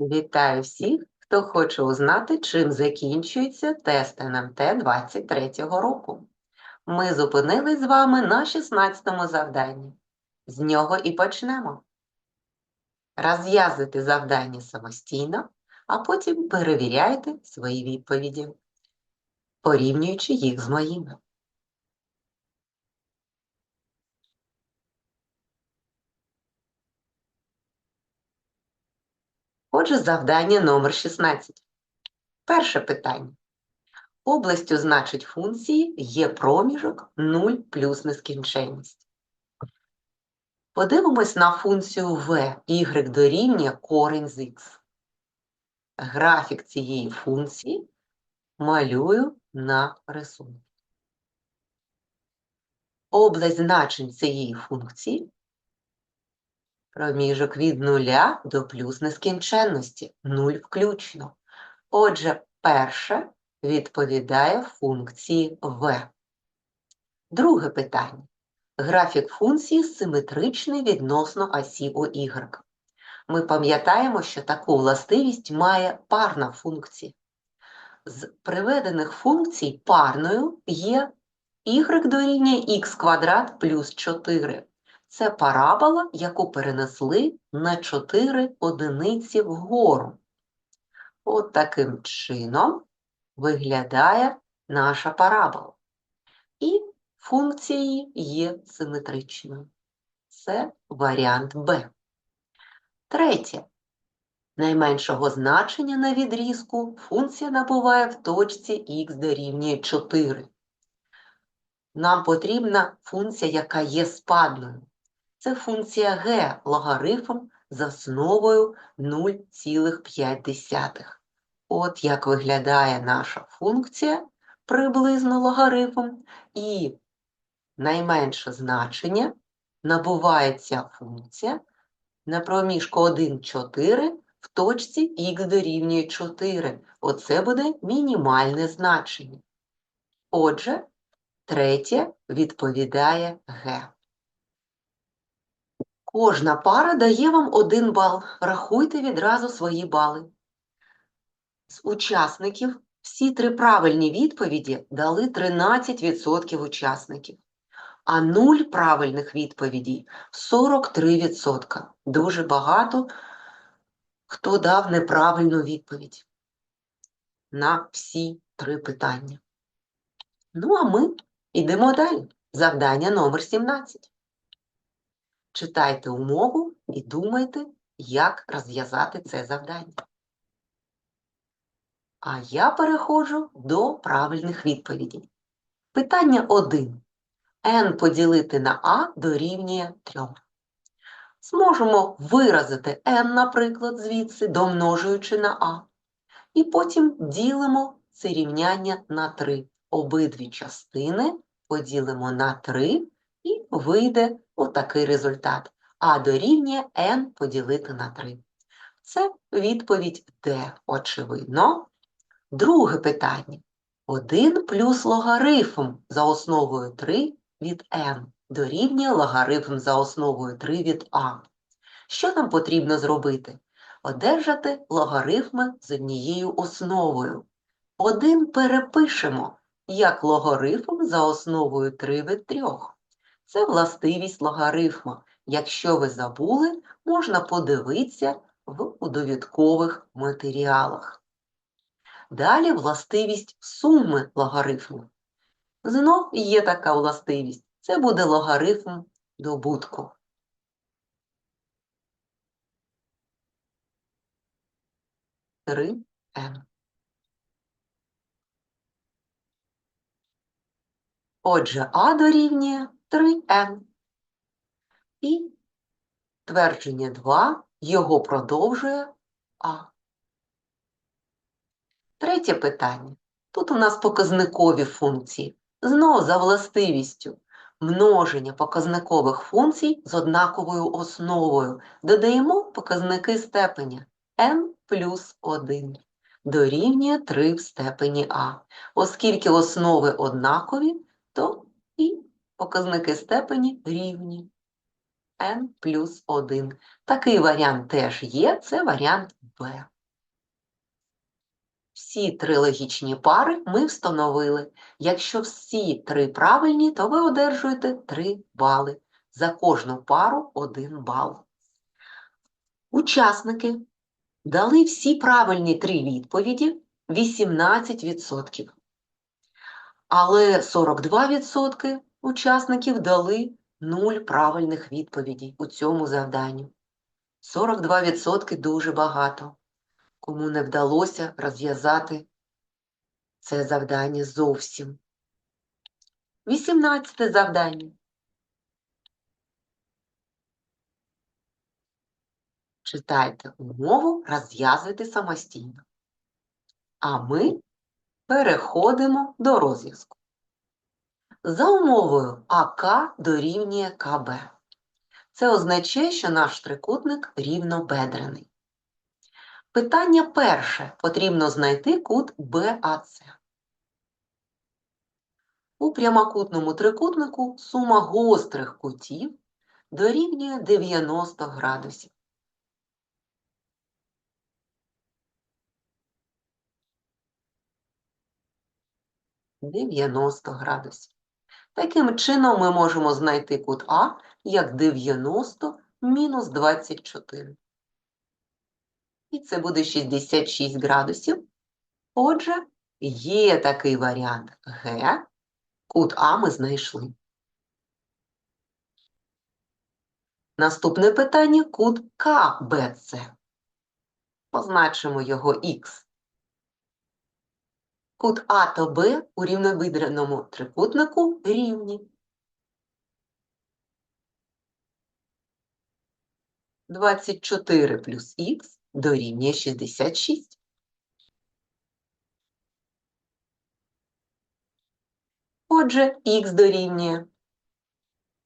Вітаю всіх, хто хоче узнати, чим закінчується тест НМТ 23-го року. Ми зупинились з вами на 16-му завданні. З нього і почнемо. Розв'язуйте завдання самостійно, а потім перевіряйте свої відповіді, порівнюючи їх з моїми. Отже, завдання номер 16. Перше питання. Областю значить функції є проміжок 0 плюс нескінченність. Подивимось на функцію v, y дорівнює корінь з x. Графік цієї функції малюю на рисунку. Область значень цієї функції проміжок від 0 до плюс нескінченності, 0 включно. Отже, перше відповідає функції v. Друге питання. Графік функції симетричний відносно осі OY. Ми пам'ятаємо, що таку властивість має парна функція. З приведених функцій парною є y дорівнює х квадрат плюс 4. Це парабола, яку перенесли на 4 одиниці вгору. От таким чином виглядає наша парабола. І функції є симетричною. Це варіант Б. Третє. Найменшого значення на відрізку функція набуває в точці х дорівнює 4. Нам потрібна функція, яка є спадною. Це функція g логарифм за основою 0,5. От як виглядає наша функція приблизно логарифм, і найменше значення набуває ця функція на проміжку 1, 4 в точці х дорівнює 4. Оце буде мінімальне значення. Отже, третє відповідає g. Кожна пара дає вам один бал. Рахуйте відразу свої бали. З учасників всі три правильні відповіді дали 13% учасників, а 0 правильних відповідей 43%. Дуже багато хто дав неправильну відповідь на всі три питання. Ну, а ми йдемо далі. Завдання номер 17. Читайте умову і думайте, як розв'язати це завдання. А я переходжу до правильних відповідей. Питання 1. n поділити на a дорівнює 3. Зможемо виразити n, наприклад, звідси, домножуючи на a. І потім ділимо це рівняння на 3. Обидві частини поділимо на 3 і вийде отакий результат. А дорівнює n поділити на 3. Це відповідь Д, очевидно. Друге питання. 1 плюс логарифм за основою 3 від n дорівнює логарифм за основою 3 від a. Що нам потрібно зробити? Одержати логарифми з однією основою. 1 перепишемо як логарифм за основою 3 від 3. Це властивість логарифма. Якщо ви забули, можна подивитися в довідкових матеріалах. Далі властивість суми логарифму. Знов є така властивість. Це буде логарифм добутку. Отже, а дорівнює 3n. І твердження 2 його продовжує А. Третє питання. Тут у нас показникові функції. Знову за властивістю множення показникових функцій з однаковою основою. Додаємо показники степеня n плюс 1 дорівнює 3 в степені А. Оскільки основи однакові, то і показники степені рівні n плюс 1. Такий варіант теж є, це варіант Б. Всі три логічні пари ми встановили. Якщо всі три правильні, то ви одержуєте 3 бали. За кожну пару 1 бал. Учасники дали всі правильні три відповіді 18%. Але 42% учасників дали 0 правильних відповідей у цьому завданні. 42% дуже багато. Кому не вдалося розв'язати це завдання зовсім. 18 завдання. Читайте умову, розв'язуйте самостійно. А ми переходимо до розв'язку. За умовою АК дорівнює КБ. Це означає, що наш трикутник рівнобедрений. Питання перше. Потрібно знайти кут БАЦ. У прямокутному трикутнику сума гострих кутів дорівнює 90 градусів. Дев'яносто градусів. Таким чином ми можемо знайти кут А як 90 мінус 24. І це буде 66 градусів. Отже, є такий варіант Г. Кут А ми знайшли. Наступне питання кут КБЦ. Позначимо його Х. Кут А та Б у рівновидреному трикутнику рівні. 24 плюс х дорівнює 66. Отже, х дорівнює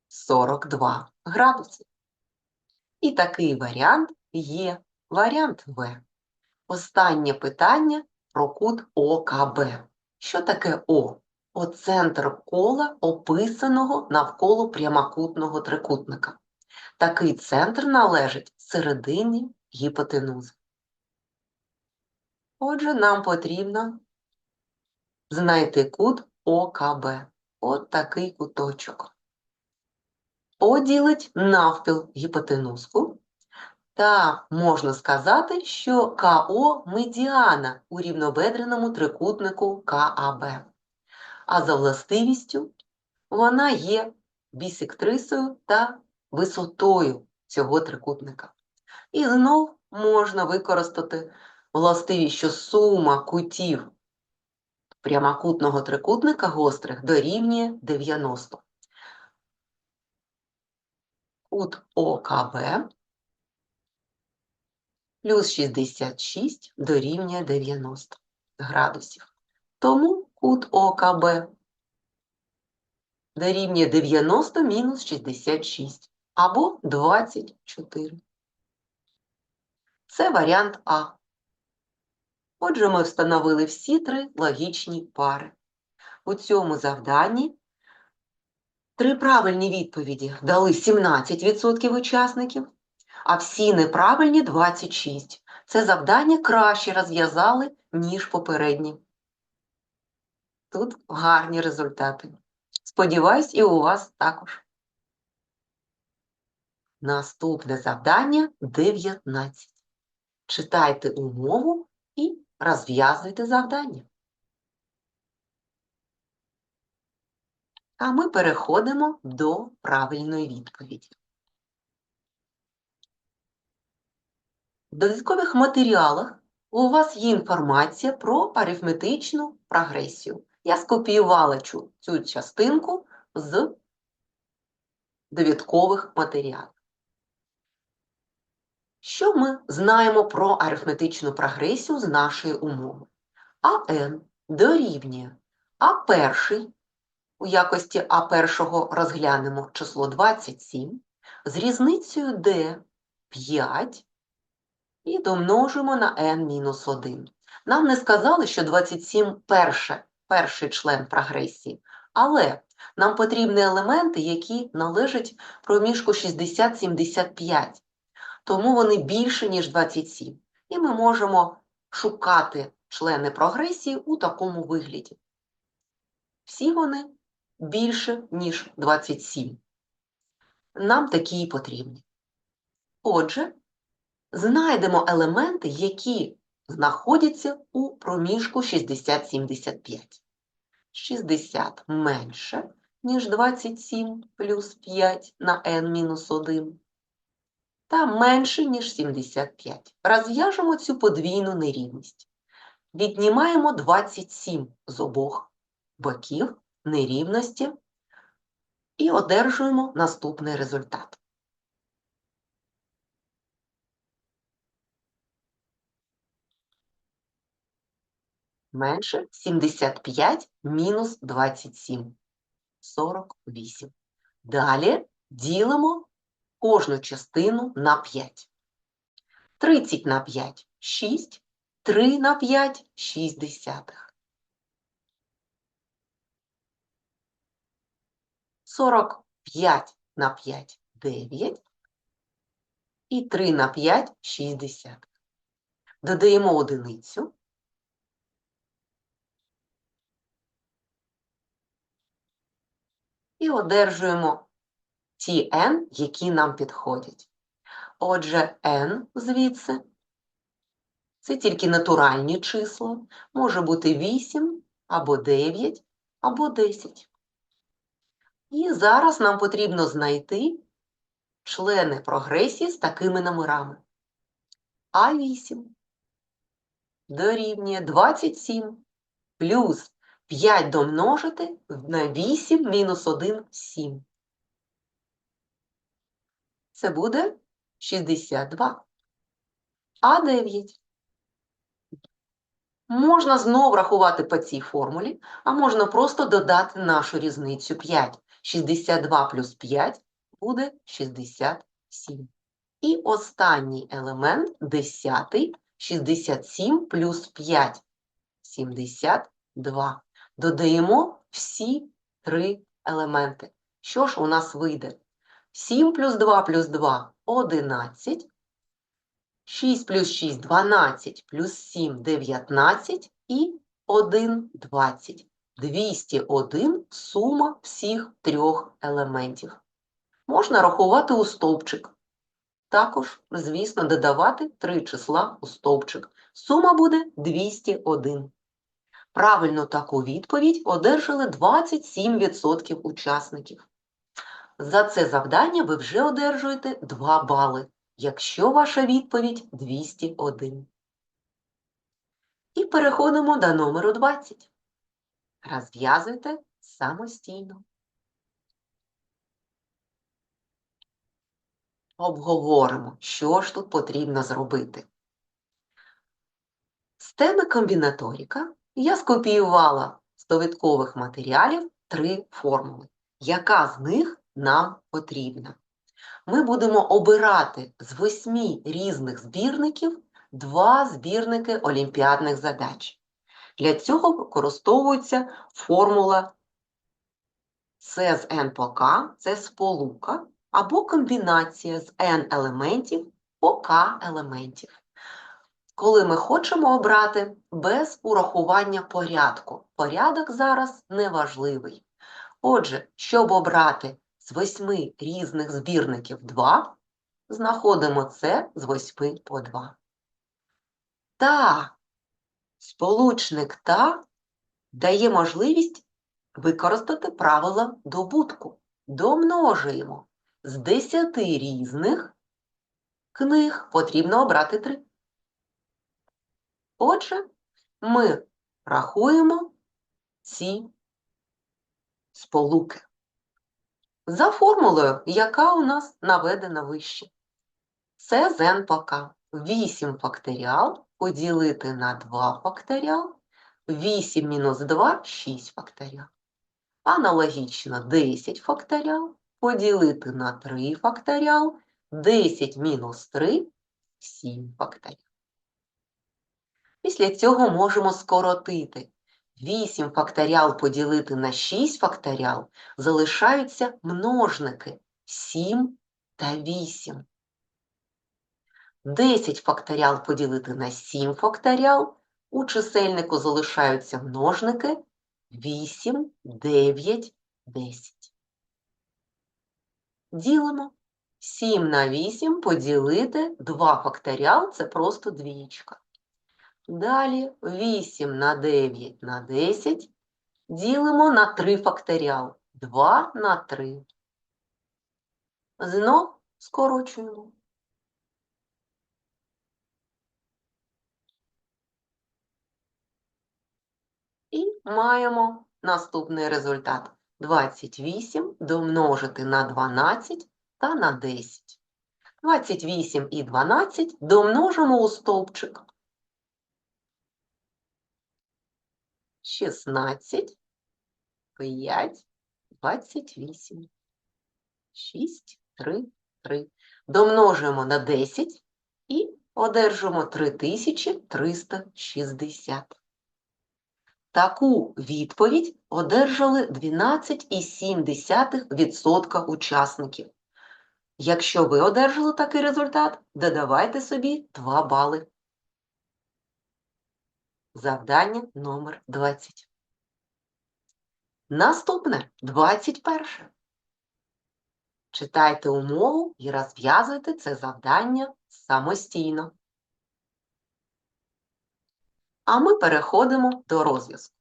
42 градуси. І такий варіант є варіант В. Останнє питання про кут ОКБ. Що таке О? О центр кола, описаного навколо прямокутного трикутника. Такий центр належить середині гіпотенузи. Отже, нам потрібно знайти кут ОКБ. От такий куточок. О навпіл гіпотенузку. Та можна сказати, що КО медіана у рівнобедреному трикутнику КАБ. А за властивістю вона є бісектрисою та висотою цього трикутника. І знов можна використати властивість, що сума кутів прямокутного трикутника гострих дорівнює 90. Кут ОКБ плюс 66 дорівнює 90 градусів. Тому кут ОКБ дорівнює 90 мінус 66 або 24. Це варіант А. Отже, ми встановили всі три логічні пари. У цьому завданні три правильні відповіді дали 17% учасників, а всі неправильні 26%. Це завдання краще розв'язали, ніж попередні. Тут гарні результати. Сподіваюсь, і у вас також. Наступне завдання 19. Читайте умову і розв'язуйте завдання. А ми переходимо до правильної відповіді. В додаткових матеріалах у вас є інформація про арифметичну прогресію. Я скопіювала цю, цю частинку з довідкових матеріалів. Що ми знаємо про арифметичну прогресію з нашої умови? АН дорівнює А перший, у якості А першого розглянемо число 27, з різницею D 5 і домножимо на n-1. Нам не сказали, що 27 перше, перший член прогресії, але нам потрібні елементи, які належать проміжку 60-75, тому вони більше, ніж 27. І ми можемо шукати члени прогресії у такому вигляді. Всі вони більше, ніж 27. Нам такі і потрібні. Отже, знайдемо елементи, які знаходяться у проміжку 60-75. 60 менше, ніж 27 плюс 5 на n-1, та менше, ніж 75. Розв'яжемо цю подвійну нерівність. Віднімаємо 27 з обох боків нерівності і одержуємо наступний результат. Менше 75 мінус 27. 48. Далі ділимо кожну частину на 5. 30 на 5 – 6, 3 на 5 – 6 десятих. 45 на 5 – 9. І 3 на 5 – 6 десятих. Додаємо одиницю. І одержуємо ті n, які нам підходять. Отже, n звідси це тільки натуральні числа, може бути 8 або 9, або 10. І зараз нам потрібно знайти члени прогресії з такими номерами. А8 дорівнює 27 плюс 5 домножити на 8 мінус 1 – 7. Це буде 62. А 9. Можна знову рахувати по цій формулі, а можна просто додати нашу різницю 5. 62 плюс 5 буде 67. І останній елемент, 10, 67 плюс 5 – 72. Додаємо всі три елементи. Що ж у нас вийде? 7 плюс 2 плюс 2 – 11. 6 плюс 6 – 12, плюс 7 – 19 і 1 – 20. 201 – сума всіх трьох елементів. Можна рахувати у стовпчик. Також, звісно, додавати три числа у стовпчик. Сума буде 201. Правильно таку відповідь одержали 27% учасників. За це завдання ви вже одержуєте 2 бали, якщо ваша відповідь 201. І переходимо до номеру 20. Розв'язуйте самостійно. Обговоримо, що ж тут потрібно зробити. З теми комбінаторіка я скопіювала з довідкових матеріалів три формули. Яка з них нам потрібна? Ми будемо обирати з восьми різних збірників два збірники олімпіадних задач. Для цього використовується формула С з n по К, це сполука, або комбінація з n елементів по К елементів. Коли ми хочемо обрати без урахування порядку. Порядок зараз неважливий. Отже, щоб обрати з восьми різних збірників 2, знаходимо це з восьми по 2. Та сполучник та дає можливість використати правила добутку. Домножуємо. З 10 різних книг потрібно обрати 3. Отже, ми рахуємо ці сполуки за формулою, яка у нас наведена вище. Це з k. 8 факторіал поділити на 2 факторіал, 8 мінус 2 – 6 факторіал. Аналогічно 10 факторіал поділити на 3 факторіал, 10 мінус 3 – 7 факторіал. Після цього можемо скоротити. 8 факторіал поділити на 6 факторіал залишаються множники 7 та 8. 10 факторіал поділити на 7 факторіал. У чисельнику залишаються множники 8, 9, 10. Ділимо. 7 на 8 поділити 2 факторіал – це просто двієчка. Далі 8 на 9 на 10 ділимо на 3 факторіал. 2 на 3. Знов скорочуємо. І маємо наступний результат. 28 домножити на 12 та на 10. 28 і 12 домножимо у стовпчик. 16, 5, 28. 6, 3, 3. Домножуємо на 10 і одержимо 3360. Таку відповідь одержали 12,7% учасників. Якщо ви одержали такий результат, додавайте собі 2 бали. Завдання номер 20. Наступне 21. Читайте умову і розв'язуйте це завдання самостійно. А ми переходимо до розв'язку.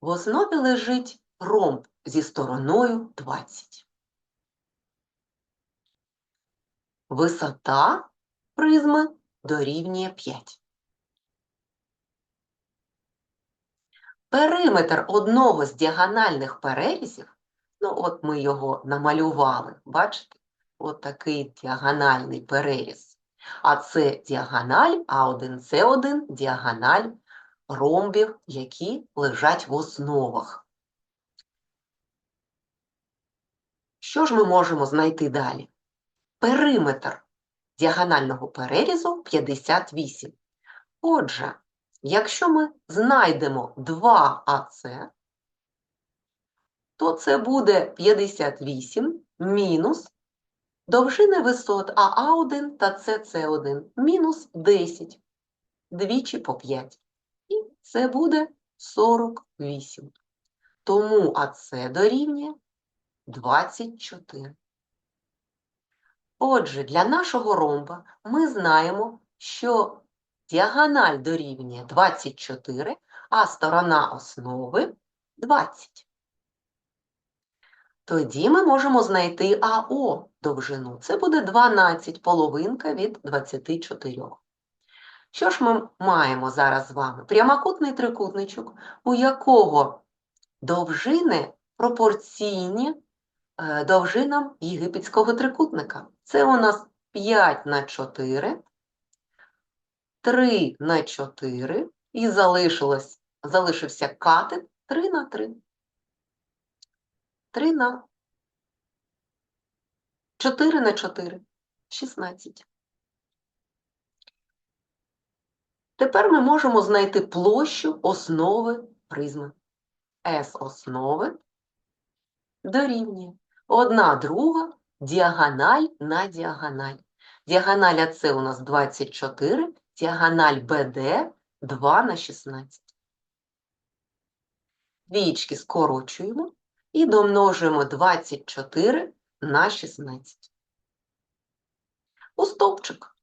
В основі лежить ромб зі стороною 20. Висота призми дорівнює 5. Периметр одного з діагональних перерізів, ну от ми його намалювали, бачите? От такий діагональний переріз. А це діагональ А1, С1, діагональ ромбів, які лежать в основах. Що ж ми можемо знайти далі? Периметр діагонального перерізу 58. Отже, якщо ми знайдемо 2АС, то це буде 58 мінус довжини висот АА1 та СС1 мінус 10, двічі по 5. І це буде 48. Тому АС дорівнює 24. Отже, для нашого ромба ми знаємо, що діагональ дорівнює 24, а сторона основи 20. Тоді ми можемо знайти АО довжину. Це буде 12, половинка від 24. Що ж ми маємо зараз з вами? Прямокутний трикутничок, у якого довжини пропорційні довжинам єгипетського трикутника. Це у нас 5 на 4, 3 на 4 і залишилось, залишився катет 3 на 3. 3 на 4 на 4 16. Тепер ми можемо знайти площу основи призми. С основи дорівнює. Одна друга діагональ на діагональ. Діагональ АЦ у нас 24, діагональ БД 2 на 16. Двічки скорочуємо і домножуємо 24 на 16. У стовпчик.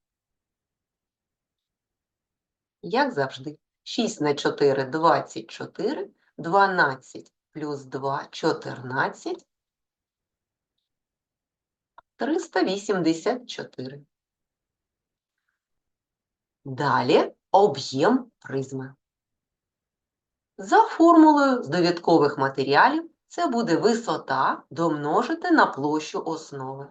Як завжди, 6 на 4 – 24, 12 плюс 2 – 14, 384. Далі об'єм призми. За формулою з довідкових матеріалів це буде висота домножити на площу основи.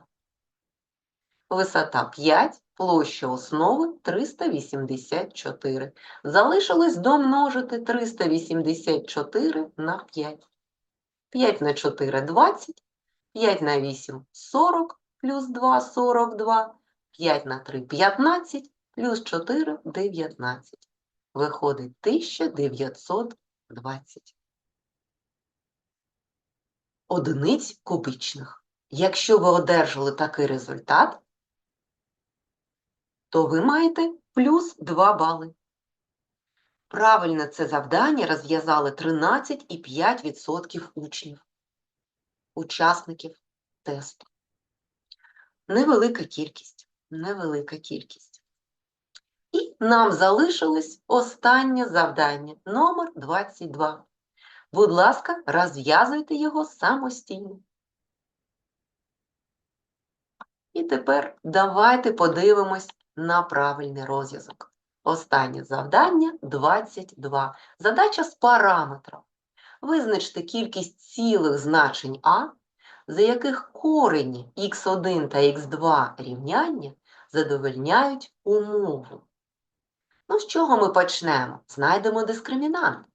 Висота 5, площа основи 384. Залишилось домножити 384 на 5. 5 на 4 – 20, 5 на 8 – 40, плюс 2 – 42, 5 на 3 – 15, плюс 4 – 19. Виходить 1920 одиниць кубічних. Якщо ви одержали такий результат, то ви маєте плюс 2 бали. Правильно це завдання розв'язали 13,5% учнів, учасників тесту. Невелика кількість, невелика кількість. І нам залишилось останнє завдання, номер 22. Будь ласка, розв'язуйте його самостійно. І тепер давайте подивимось на правильний розв'язок. Останнє завдання 22. Задача з параметром. Визначте кількість цілих значень А, за яких корені х1 та х2 рівняння задовольняють умову. Ну, з чого ми почнемо? Знайдемо дискримінант.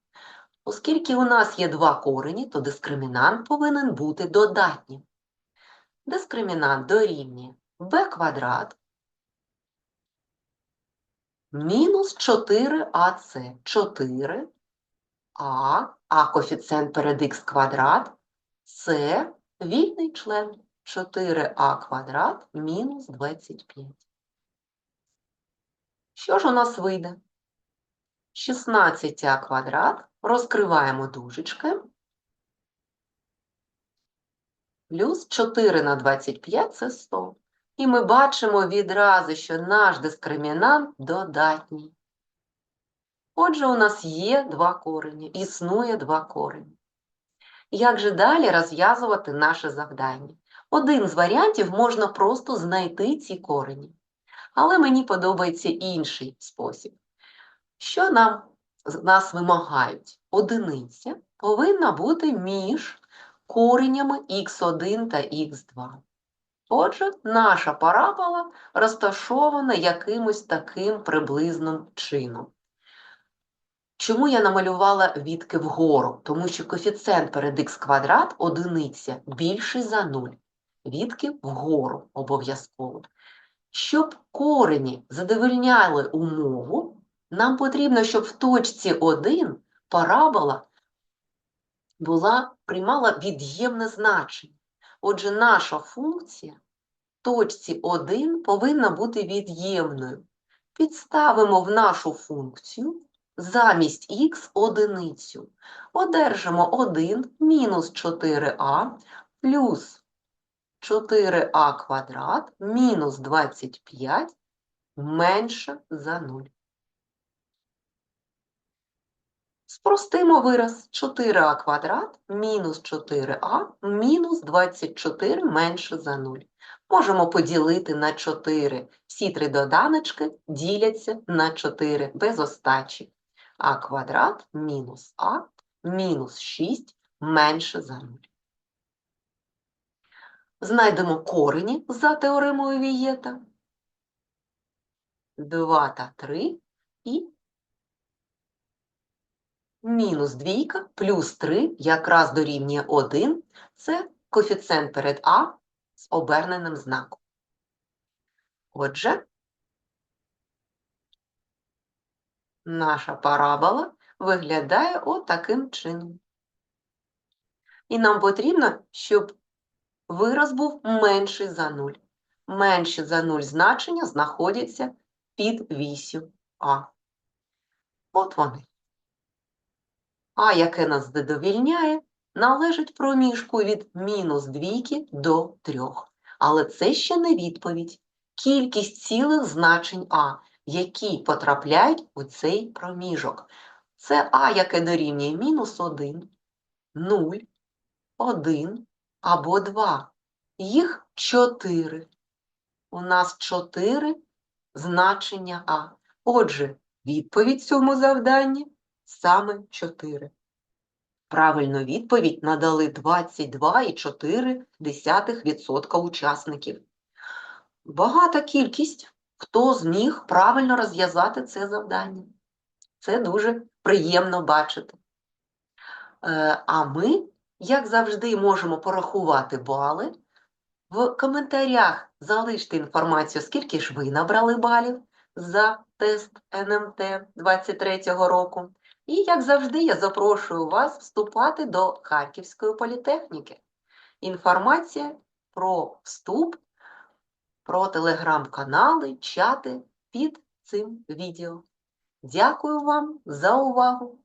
Оскільки у нас є два корені, то дискримінант повинен бути додатнім. Дискримінант дорівнює b квадрат мінус 4ac. 4 а, а коефіцієнт перед х квадрат це вільний член 4а квадрат мінус 25. Що ж у нас вийде? 16а квадрат, розкриваємо дужечки, плюс 4 на 25 – це 100. І ми бачимо відразу, що наш дискримінант додатній. Отже, у нас є два корені, існує два корені. Як же далі розв'язувати наше завдання? Один з варіантів можна просто знайти ці корені. Але мені подобається інший спосіб. Що нам нас вимагають? Одиниця повинна бути між коренями х1 та х2. Отже, наша парабола розташована якимось таким приблизним чином. Чому я намалювала відки вгору? Тому що коефіцієнт перед х квадрат одиниця більший за 0. Відки вгору обов'язково. Щоб корені задовольняли умову, нам потрібно, щоб в точці 1 парабола була, приймала від'ємне значення. Отже, наша функція в точці 1 повинна бути від'ємною. Підставимо в нашу функцію замість х одиницю. Одержимо 1 мінус 4а плюс 4а квадрат мінус 25 менше за 0. Спростимо вираз 4а квадрат мінус 4а мінус 24 менше за 0. Можемо поділити на 4. Всі три доданочки діляться на 4 без остачі. А квадрат мінус а мінус 6 менше за 0. Знайдемо корені за теоремою Вієта. 2 та 3 і мінус двійка плюс 3 якраз дорівнює 1. Це коефіцієнт перед А з оберненим знаком. Отже, наша парабола виглядає отаким чином. І нам потрібно, щоб вираз був менший за 0. Менші за 0 значення знаходяться під вісю А. От вони. А, яке нас задовільняє, належить проміжку від мінус двійки до 3. Але це ще не відповідь. Кількість цілих значень А, які потрапляють у цей проміжок. Це А, яке дорівнює мінус 1, 0, 1 або 2. Їх 4. У нас 4 значення А. Отже, відповідь цьому завданні саме 4. Правильну відповідь надали 22,4% учасників. Багата кількість, хто зміг правильно розв'язати це завдання. Це дуже приємно бачити. Е, А ми, як завжди, можемо порахувати бали. В коментарях залиште інформацію, скільки ж ви набрали балів за тест НМТ 23-го року. І, як завжди, я запрошую вас вступати до Харківської політехніки. Інформація про вступ, про телеграм-канали, чати під цим відео. Дякую вам за увагу!